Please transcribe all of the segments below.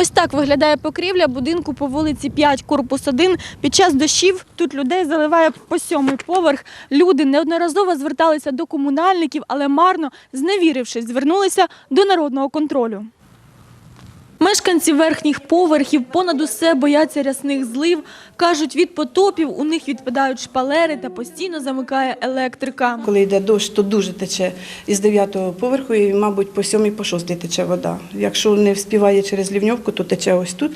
Ось так виглядає покрівля будинку по вулиці 5, корпус 1. Під час дощів тут людей заливає по сьомий поверх. Люди неодноразово зверталися до комунальників, але марно, зневірившись, звернулися до народного контролю. Мешканці верхніх поверхів понад усе бояться рясних злив. Кажуть, від потопів у них відпадають шпалери та постійно замикає електрика. Коли йде дощ, то дуже тече із 9-го поверху і, мабуть, по 7 по 6 тече вода. Якщо не вспіває через лівньовку, то тече ось тут,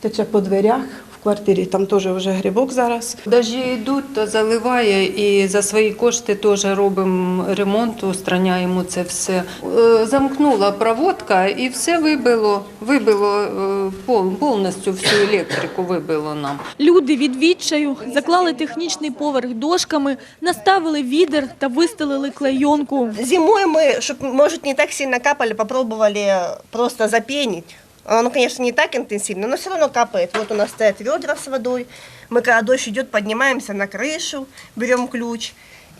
тече по дверях квартирі, там теж вже грибок зараз. Дожі йдуть, то заливає і за свої кошти теж робимо ремонт, устраняємо це все. Е, Замкнула проводка і все вибило, вибило е, повністю всю електрику вибило нам. Люди від відчаю заклали технічний поверх дошками, наставили відер та вистелили клейонку. Зимой мы, чтобы, может, не так сильно капали, попробовали просто запенить. Оно, конечно, не так интенсивно, но все равно капает. Вот у нас стоят ведра с водой. Мы, когда дождь идет, поднимаемся на крышу, берем ключ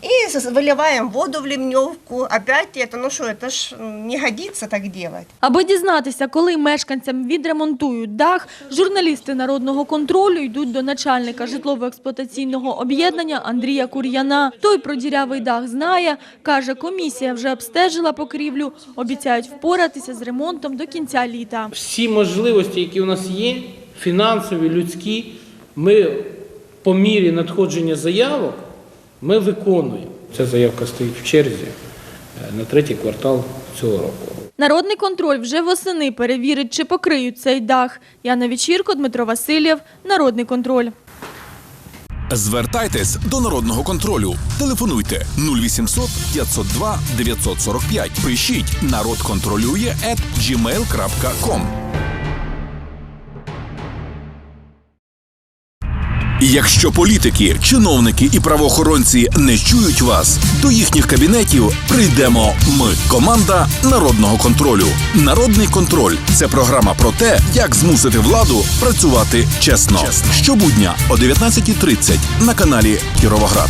и зас- выливаем воду в ливневку. Опять это, ну что, это ж м, не годится так делать. Аби дізнатися, коли мешканцям відремонтують дах, журналісти народного контролю йдуть до начальника житлово-експлуатаційного об'єднання Андрія Кур'яна. Той про дірявий дах знає, каже, комісія вже обстежила покрівлю, обіцяють впоратися з ремонтом до кінця літа. всі можливості, які у нас є, фінансові, людські, ми по мірі надходження заявок ми виконуємо. Ця заявка стоїть в черзі е, на третій квартал цього року. Народний контроль вже восени перевірить, чи покриють цей дах. Яна Вечірко, Дмитро Васильєв, Народний контроль. Звертайтесь до народного контролю. Телефонуйте 0800 502 945. Пишіть народ контролює at gmail.com. Якщо політики, чиновники і правоохоронці не чують вас, до їхніх кабінетів прийдемо ми. Команда народного контролю. Народний контроль це програма про те, як змусити владу працювати чесно. Щобудня о 19.30 на каналі Кіровоград.